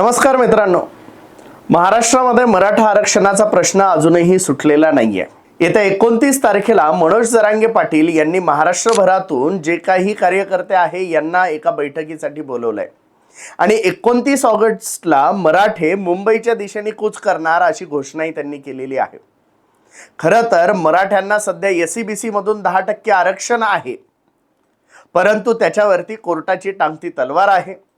नमस्कार मित्रांनो. महाराष्ट्रामध्ये मराठा आरक्षणाचा प्रश्न अजूनही सुटलेला नाहीये. येत्या एकोणतीस तारखेला मनोज जरांगे पाटील यांनी महाराष्ट्रभरातून जे काही कार्यकर्ते आहे यांना एका बैठकीसाठी बोलवलंय. आणि एकोणतीस ऑगस्टला मराठे मुंबईच्या दिशेने कूच करणार अशी घोषणाही त्यांनी केलेली आहे. खरं तर मराठ्यांना सध्या एस सी बी सीमधून दहा टक्के आरक्षण आहे. परंतु त्याच्यावरती कोर्टाची टांगती तलवार आहे.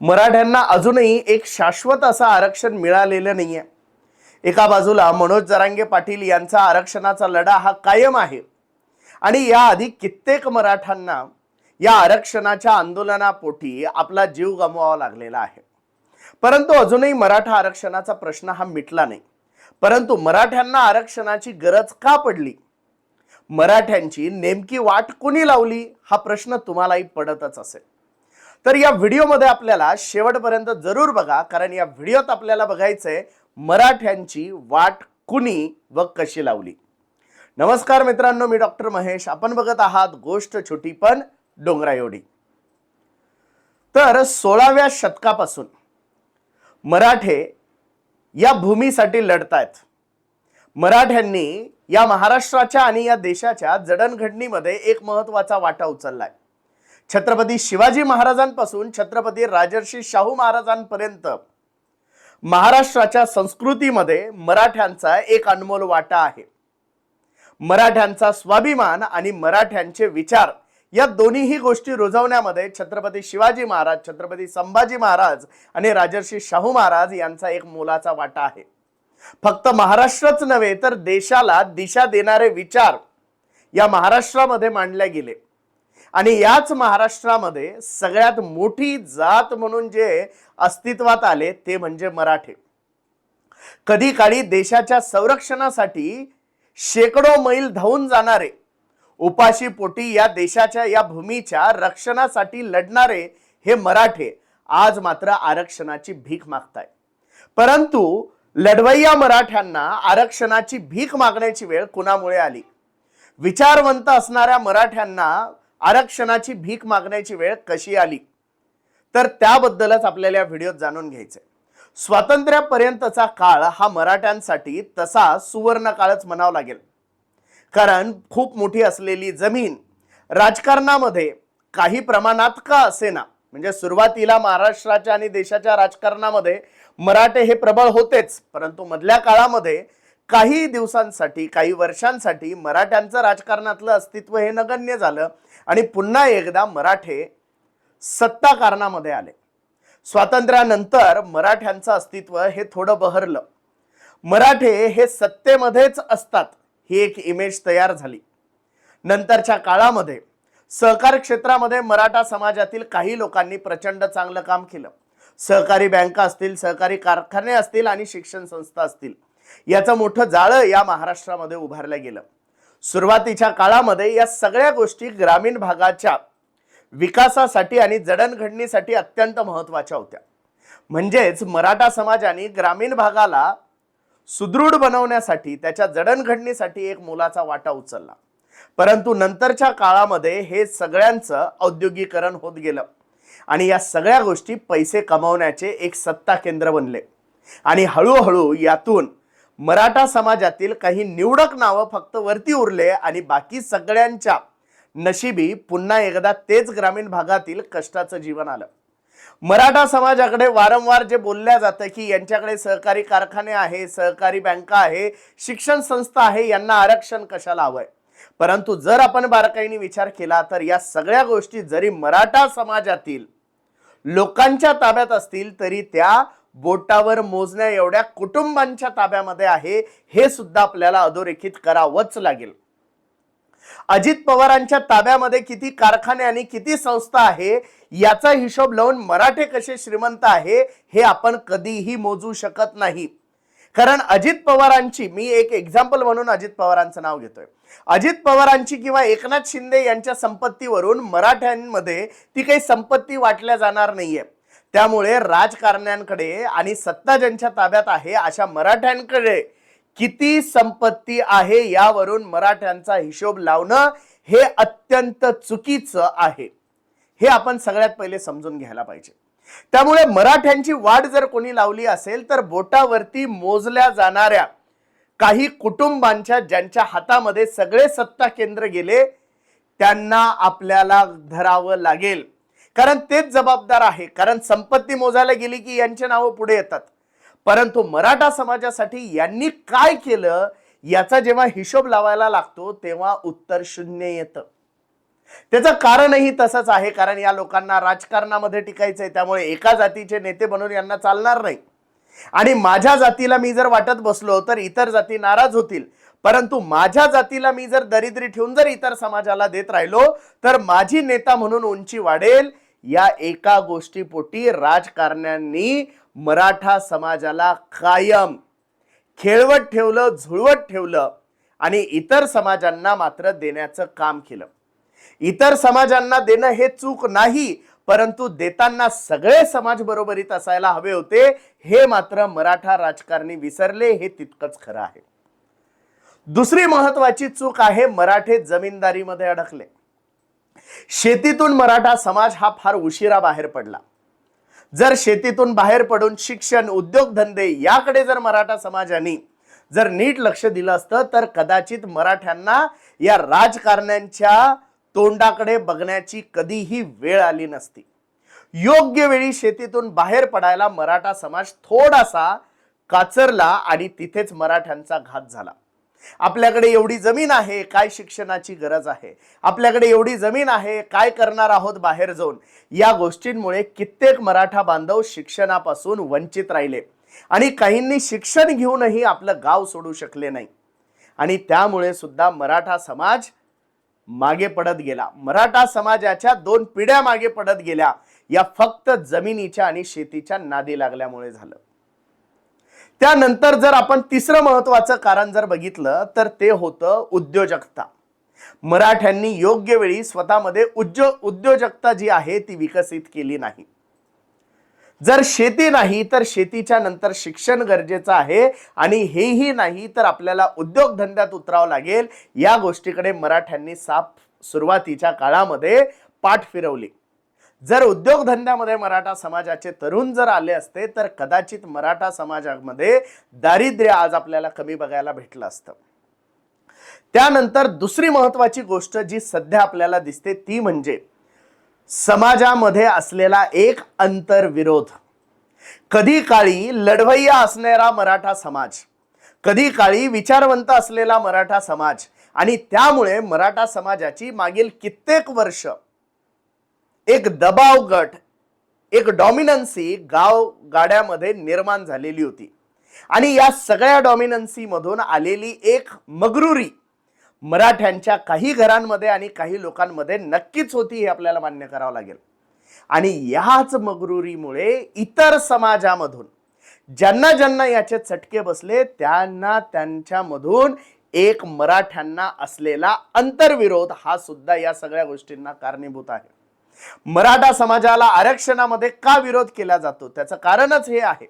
मराठ्यांना अजूनही एक शाश्वत असं आरक्षण मिळालेलं नाहीये. एका बाजूला मनोज जरांगे पाटील यांचा आरक्षणाचा लढा हा कायम आहे. आणि याआधी कित्येक मराठ्यांना या आरक्षणाच्या आंदोलनापोटी आपला जीव गमवावा लागलेला आहे. परंतु अजूनही मराठा आरक्षणाचा प्रश्न हा मिटला नाही. परंतु मराठ्यांना आरक्षणाची गरज का पडली? मराठ्यांची नेमकी वाट कुणी लावली? हा प्रश्न तुम्हालाही पडतच असेल. तर या व्हिडिओमध्ये आपल्याला शेवटपर्यंत जरूर बघा कारण या व्हिडिओत आपल्याला बघायचंय मराठ्यांची वाट कुणी व कशी लावली. नमस्कार मित्रांनो मी डॉक्टर महेश. आपण बघत आहात गोष्ट छोटी पण डोंगरा एवढी. तर सोळाव्या शतकापासून मराठे या भूमीसाठी लढतायत. मराठ्यांनी या महाराष्ट्राच्या आणि या देशाच्या जडणघडणीमध्ये एक महत्त्वाचा वाटा उचललाय. छत्रपती शिवाजी महाराजांपासून छत्रपती राजर्षी शाहू महाराजांपर्यंत महाराष्ट्राच्या संस्कृतीमध्ये मराठ्यांचा एक अनमोल वाटा आहे. मराठ्यांचा स्वाभिमान आणि मराठ्यांचे विचार या दोन्हीही गोष्टी रुजवण्यामध्ये छत्रपती शिवाजी महाराज छत्रपती संभाजी महाराज आणि राजर्षी शाहू महाराज यांचा एक मोलाचा वाटा आहे. फक्त महाराष्ट्रच नव्हे तर देशाला दिशा देणारे विचार या महाराष्ट्रामध्ये मांडले गेले. आणि याच महाराष्ट्रामध्ये सगळ्यात मोठी जात म्हणून जे अस्तित्वात आले ते म्हणजे मराठे. कधी काळी देशाच्या संरक्षणासाठी शेकडो मैल धावून जाणारे उपाशी पोटी या देशाच्या या भूमीच्या रक्षणासाठी लढणारे हे मराठे आज मात्र आरक्षणाची भीक मागताय परंतु लढवय्या मराठ्यांना आरक्षणाची भीक मागण्याची वेळ कुणामुळे आली? विचारवंत असणाऱ्या मराठ्यांना आरक्षणाची भीक मागण्याची वेळ कशी आली? तर त्याबद्दलच आपल्याला या व्हिडिओत जाणून घ्यायचंय. स्वातंत्र्यापर्यंतचा काळ हा मराठ्यांसाठी तसा सुवर्ण काळच म्हणावा लागेल. कारण खूप मोठी असलेली जमीन राजकारणामध्ये काही प्रमाणात का असेना? म्हणजे सुरुवातीला महाराष्ट्राच्या आणि देशाच्या राजकारणामध्ये मराठे हे प्रबळ होतेच परंतु मधल्या काळामध्ये काही दिवसांसाठी काही वर्षांसाठी मराठ्यांचं राजकारणातलं अस्तित्व हे नगण्य झालं आणि पुन्हा एकदा मराठे सत्ताकारणामध्ये आले. स्वातंत्र्यानंतर मराठ्यांचं अस्तित्व हे थोडं बहरलं. मराठे हे सत्तेमध्येच असतात ही एक इमेज तयार झाली. नंतरच्या काळामध्ये सहकार क्षेत्रामध्ये मराठा समाजातील काही लोकांनी प्रचंड चांगलं काम केलं. सहकारी बँका असतील सहकारी कारखाने असतील आणि शिक्षण संस्था असतील. याचं मोठं जाळं या महाराष्ट्रामध्ये उभारलं गेलं. सुरुवातीच्या काळामध्ये या सगळ्या गोष्टी ग्रामीण भागाच्या विकासासाठी आणि जडणघडणीसाठी अत्यंत महत्त्वाच्या होत्या. म्हणजेच मराठा समाजाने ग्रामीण भागाला सुदृढ बनवण्यासाठी त्याच्या जडणघडणीसाठी एक मोलाचा वाटा उचलला. परंतु नंतरच्या काळामध्ये हे सगळ्यांचं औद्योगिकरण होत गेलं आणि या सगळ्या गोष्टी पैसे कमवण्याचे एक सत्ता केंद्र बनले. आणि हळूहळू यातून मराठा समाजातील काही निवडक नावं फक्त वरती उरले आणि बाकी सगळ्यांच्या नशिबी पुन्हा एकदा तेच ग्रामीण भागातील कष्टाचं जीवन आलं. मराठा समाजाकडे वारंवार जे बोलल्या जातं की यांच्याकडे सहकारी कारखाने आहे सहकारी बँका आहे शिक्षण संस्था आहे यांना आरक्षण कशाला हवंय? परंतु जर आपण बारकाईने विचार केला तर या सगळ्या गोष्टी जरी मराठा समाजातील लोकांच्या ताब्यात असतील तरी त्या बोटावर मोजण्या एवढ्या कुटुंबांच्या ताब्यामध्ये आहे हे सुद्धा आपल्याला अधोरेखित करावंच लागेल. अजित पवारांच्या ताब्यामध्ये किती कारखाने आणि किती संस्था आहे याचा हिशोब लावून मराठे कसे श्रीमंत आहे हे आपण कधीही मोजू शकत नाही. कारण अजित पवारांची मी एक एक्झाम्पल म्हणून अजित पवारांचं नाव घेतोय. अजित पवारांची किंवा एकनाथ शिंदे यांच्या संपत्तीवरून मराठ्यांमध्ये ती काही संपत्ती वाटल्या जाणार नाहीये. त्यामुळे राजकारण्यांकडे आणि सत्ता ज्यांच्या ताब्यात आहे अशा मराठ्यांकडे किती संपत्ती आहे यावरून मराठ्यांचा हिशोब लावणं हे अत्यंत चुकीचं आहे. हे आपण सगळ्यात पहिले समजून घ्यायला पाहिजे. त्यामुळे मराठ्यांची वाट जर कोणी लावली असेल तर बोटावरती मोजल्या जाणाऱ्या काही कुटुंबांच्या ज्यांच्या हातामध्ये सगळे सत्ता केंद्र गेले त्यांना आपल्याला धरावं लागेल. कारण तेच जबाबदार आहे. कारण संपत्ती मोजायला गेली की यांचे नावं पुढे येतात. परंतु मराठा समाजासाठी यांनी काय केलं याचा जेव्हा हिशोब लावायला लागतो तेव्हा उत्तर शून्य येतं. त्याचं कारणही तसंच आहे कारण या लोकांना राजकारणामध्ये टिकायचंय त्यामुळे एका जातीचे नेते बनून यांना चालणार नाही. आणि माझ्या जातीला मी जर वाटत बसलो तर इतर जाती नाराज होतील. परंतु माझ्या जातीला मी जर दरिद्री ठेवून जर इतर समाजाला देत राहिलो तर माझी नेता म्हणून उंची वाढेल या एका गोष्टीपोटी राजकारण्यांनी मराठा समाजाला कायम खेळवत ठेवलं झुळवत ठेवलं आणि इतर समाजांना मात्र देण्याचं काम केलं. इतर समाजांना देणं हे चूक नाही परंतु देताना सगळे समाज बरोबरीत असायला हवे होते हे मात्र मराठा राजकारणी विसरले हे तितकंच खरं आहे. दुसरी महत्वाची चूक आहे मराठे जमीनदारीमध्ये अडकले. शेतीतून मराठा समाज हा फार उशिरा बाहेर पडला. जर शेतीतून बाहेर पडून शिक्षण उद्योगधंदे याकडे जर मराठा समाजाने जर नीट लक्ष दिलं असतं तर कदाचित मराठ्यांना या राजकारण्यांच्या तोंडाकडे बघण्याची कधीही वेळ आली नसती. योग्य वेळी शेतीतून बाहेर पडायला मराठा समाज थोडासा काचरला आणि तिथेच मराठ्यांचा घात झाला. आपल्याकडे एवढी जमीन आहे काय शिक्षणाची गरज आहे? आपल्याकडे एवढी जमीन आहे काय करणार आहोत बाहेर जाऊन? या गोष्टींमुळे कित्येक मराठा बांधव शिक्षणापासून वंचित राहिले. आणि काहींनी शिक्षण घेऊनही आपलं गाव सोडू शकले नाही. आणि त्यामुळे सुद्धा मराठा समाज मागे पडत गेला. मराठा समाजाच्या दोन पिढ्या मागे पडत गेल्या. या फक्त जमिनीच्या आणि शेतीच्या नादी लागल्यामुळे झालं. त्यानंतर जर आपण तिसरं महत्वाचं कारण जर बघितलं तर ते होतं उद्योजकता. मराठ्यांनी योग्य वेळी स्वतःमध्ये उद्यो उद्योजकता जी आहे ती विकसित केली नाही. जर शेती नाही तर शेतीच्या नंतर शिक्षण गरजेचं आहे आणि हेही नाही तर आपल्याला उद्योगधंद्यात उतरावं लागेल. या गोष्टीकडे मराठ्यांनी साफ सुरुवातीच्या काळामध्ये पाठ फिरवली. जर उद्योगधंद्यामध्ये मराठा समाजाचे तरुण जर आले असते तर कदाचित मराठा समाजामध्ये दारिद्र्य आज आपल्याला कमी बघायला भेटलं असतं. त्यानंतर दुसरी महत्वाची गोष्ट जी सध्या आपल्याला दिसते ती म्हणजे समाजामध्ये असलेला एक अंतर्विरोध. कधी काळी लढवय्या असणारा मराठा समाज कधी काळी विचारवंत असलेला मराठा समाज आणि त्यामुळे मराठा समाजाची मागील कित्येक वर्ष एक दबाव गट एक डॉमिनन्सी गाव गाड्यामध्ये निर्माण झालेली होती. आणि या सगळ्या डॉमिनन्सीमधून आलेली एक मगरुरी मराठ्यांच्या काही घरांमध्ये आणि काही लोकांमध्ये नक्कीच होती हे आपल्याला मान्य करावं लागेल. आणि याच मगरुरीमुळे इतर समाजामधून ज्यांना ज्यांना याचे चटके बसले त्यांना त्यांच्यामधून एक मराठ्यांना असलेला अंतर्विरोध हा सुद्धा या सगळ्या गोष्टींना कारणीभूत आहे. मराठा समाजाला आरक्षणामध्ये का विरोध केला जातो? त्याचं कारणच हे आहे.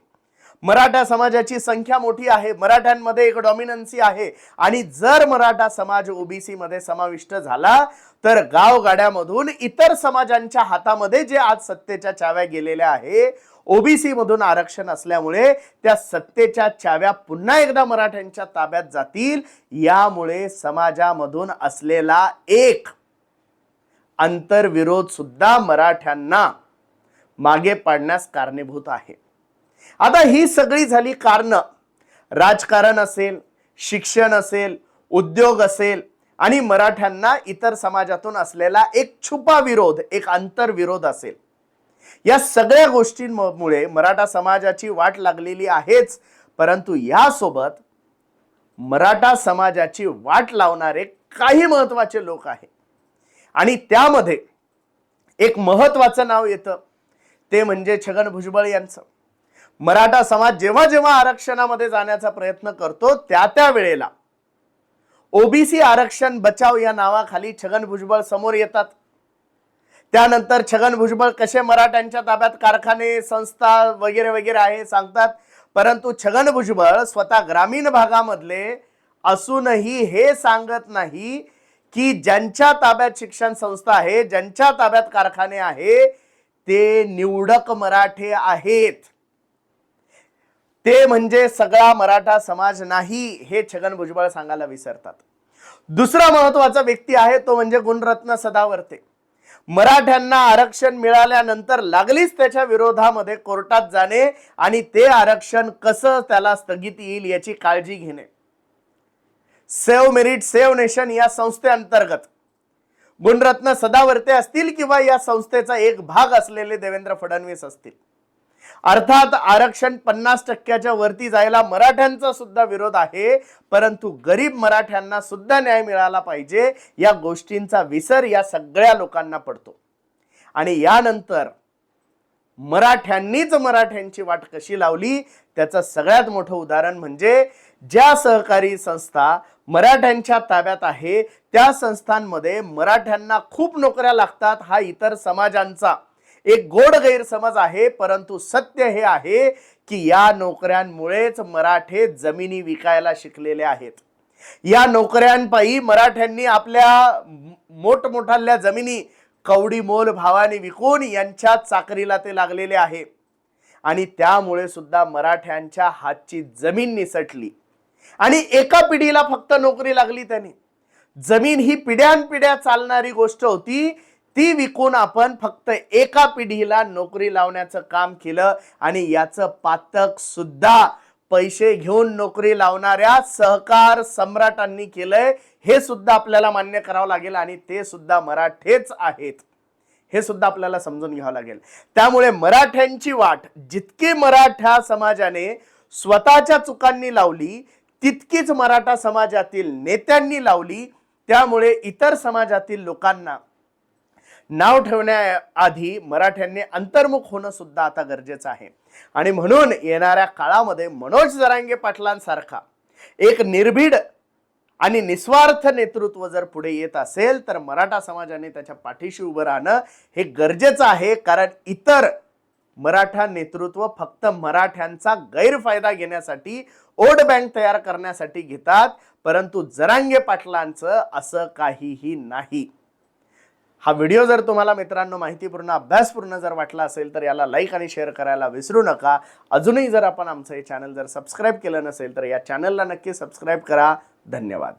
मराठा समाजाची संख्या मोठी आहे मराठ्यांमध्ये एक डॉमिनन्सी आहे आणि जर मराठा समाज ओबीसी मध्ये समाविष्ट झाला तर गावगाड्यामधून इतर समाजांच्या हातामध्ये जे आज सत्तेच्या चाव्या गेलेल्या आहे ओबीसी मधून आरक्षण असल्यामुळे त्या सत्तेच्या चाव्या पुन्हा एकदा मराठ्यांच्या ताब्यात जातील. यामुळे समाजामधून असलेला एक आंतरविरोध सुद्धा मराठ्यांना मागे पाडण्यास कारणीभूत आहे. आता ही सगळी झाली कारणं. राजकारण असेल शिक्षण असेल उद्योग असेल आणि मराठ्यांना इतर समाजातून असलेला एक छुपा विरोध एक आंतरविरोध असेल. या सगळ्या गोष्टींमुळे मराठा समाजाची वाट लागलेली आहेच परंतु यासोबत मराठा समाजाची वाट लावणारे काही महत्त्वाचे लोक आहेत. आणि त्यामध्ये एक महत्वाचं नाव येतं. ते म्हणजे छगन भुजबळ यांचं. मराठा समाज जेव्हा जेव्हा आरक्षणामध्ये जाण्याचा प्रयत्न करतो त्या त्या वेळेला ओबीसी आरक्षण बचाव या नावाखाली छगन भुजबळ समोर येतात. त्यानंतर छगन भुजबळ कसे मराठ्यांच्या ताब्यात कारखाने संस्था वगैरे वगैरे आहे सांगतात. परंतु छगन भुजबळ स्वतः ग्रामीण भागामधले असूनही हे सांगत नाही की ज्यांच्या ताब्यात शिक्षण संस्था आहे ज्यांच्या ताब्यात कारखाने आहे ते निवडक मराठे आहेत. ते म्हणजे सगळा मराठा समाज नाही हे छगन भुजबळ सांगायला विसरतात. दुसरा महत्त्वाचा व्यक्ती आहे तो म्हणजे गुणरत्न सदावर्ते. मराठ्यांना आरक्षण मिळाल्यानंतर लागलीच त्याच्या विरोधामध्ये कोर्टात जाणे आणि ते आरक्षण कसं त्याला स्थगित येईल याची काळजी घेणे. सेव्ह मेरिट सेव्ह नेशन या संस्थेअंतर्गत. गुणरत्न सदावर्ते असतील किंवा या संस्थेचा एक भाग असलेले देवेंद्र फडणवीस असतील. अर्थात आरक्षण पन्नास टक्क्याच्या वरती जायला मराठ्यांचा सुद्धा विरोध आहे परंतु गरीब मराठ्यांना सुद्धा न्याय मिळाला पाहिजे या गोष्टींचा विसर या सगळ्या लोकांना पडतो. आणि यानंतर मराठ्यांनीच मराठ्यांची वाट कशी लावली त्याचं सगळ्यात मोठं उदाहरण म्हणजे ज्या सहकारी संस्था मराठ्यांच्या ताब्यात आहे त्या संस्थांमध्ये मराठ्यांना खूप नोकऱ्या लागतात हा इतर समाजांचा. एक गोड गैरसमज आहे परंतु सत्य हे आहे की या नोकऱ्यांमुळेच मराठे जमिनी विकायला शिकलेले आहेत. या नोकऱ्यांपायी मराठ्यांनी आपल्या मोठमोठाल्या जमिनी कवडी मोल भावाने विकून यांच्या चाकरीला ते लागलेले आहे. आणि त्यामुळे सुद्धा मराठ्यांच्या हातची जमीन निसटली. आणि एका पिढीला फक्त नोकरी लागली त्याने. जमीन ही पिढ्यानपिढ्या चालणारी गोष्ट होती ती विकून आपण फक्त एका पिढीला नोकरी लावण्याचं काम केलं आणि याचं पातक सुद्धा पैसे घेऊन नोकरी लावणाऱ्या सहकार सम्राटांनी केलंय. हे सुद्धा आपल्याला मान्य करावं लागेल आणि ते सुद्धा मराठेच आहेत. हे सुद्धा आपल्याला समजून घ्यावं लागेल. त्यामुळे मराठ्यांची वाट जितकी मराठा समाजाने स्वतःच्या चुकांनी लावली तितकीच मराठा समाजातील नेत्यांनी लावली. त्यामुळे इतर समाजातील लोकांना नाव ठेवण्याआधी मराठ्यांनी अंतर्मुख होणं सुद्धा आता गरजेचं आहे. आणि म्हणून येणाऱ्या काळामध्ये मनोज जरांगे पाटलांसारखा एक निर्भीड आणि निस्वार्थ नेतृत्व जर पुढे येत असेल तर मराठा समाजाने त्याच्या पाठीशी उभं राहणं हे गरजेचं आहे. कारण इतर मराठा नेतृत्व फक्त मराठ्यांचा गैरफायदा घेण्यासाठी ओट बँक तयार करण्यासाठी घेतात परंतु जरांगे पाटलांचं असं काहीही नाही. हा व्हिडिओ जर तुम्हाला मित्रांनो माहितीपूर्ण अभ्यासपूर्ण जर वाटला असेल तर याला लाईक आणि शेअर करायला विसरू नका. अजूनही जर आपण आमचं हे चॅनल जर सबस्क्राईब केलं नसेल तर या चॅनलला नक्की सबस्क्राईब करा. धन्यवाद.